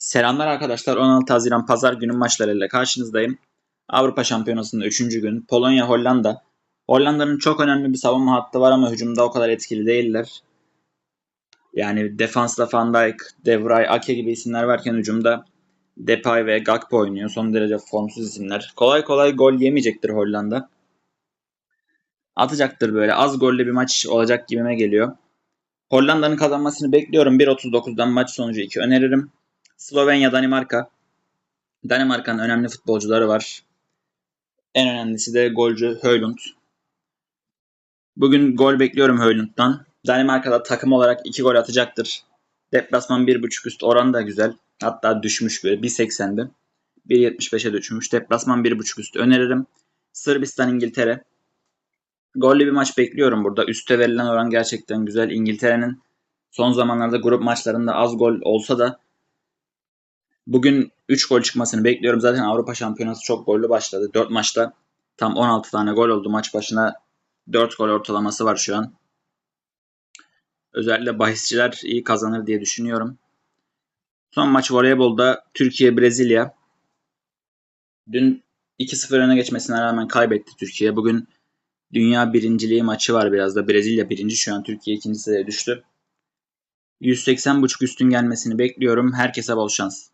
Selamlar arkadaşlar. 16 Haziran Pazar günü maçlarıyla karşınızdayım. Avrupa Şampiyonası'nda 3. gün. Polonya, Hollanda. Hollanda'nın çok önemli bir savunma hattı var ama hücumda o kadar etkili değiller. Yani defansta Van Dijk, De Vrij, Ake gibi isimler varken hücumda Depay ve Gakpo oynuyor. Son derece formsuz isimler. Kolay kolay gol yemeyecektir Hollanda. Atacaktır böyle. Az golle bir maç olacak gibime geliyor. Hollanda'nın kazanmasını bekliyorum. 1.39'dan maç sonucu 2 öneririm. Slovenya, Danimarka. Danimarka'nın önemli futbolcuları var. En önemlisi de golcü Höylund. Bugün gol bekliyorum Höylund'dan. Danimarka'da takım olarak 2 gol atacaktır. Deplasman 1.5 üst oranı da güzel. Hatta düşmüş böyle 1.80'di. 1.75'e düşmüş. Deplasman 1.5 üst öneririm. Sırbistan, İngiltere. Gollü bir maç bekliyorum burada. Üste verilen oran gerçekten güzel. İngiltere'nin son zamanlarda grup maçlarında az gol olsa da Bugün 3 gol çıkmasını bekliyorum. Zaten Avrupa Şampiyonası çok gollü başladı. 4 maçta tam 16 tane gol oldu. Maç başına 4 gol ortalaması var şu an. Özellikle bahisçiler iyi kazanır diye düşünüyorum. Son maç voleybolda Türkiye-Brezilya. Dün 2-0 öne geçmesine rağmen kaybetti Türkiye. Bugün dünya birinciliği maçı var biraz da. Brezilya birinci şu an. Türkiye ikinci sıraya düştü. 180.5 üstün gelmesini bekliyorum. Herkese bol şans.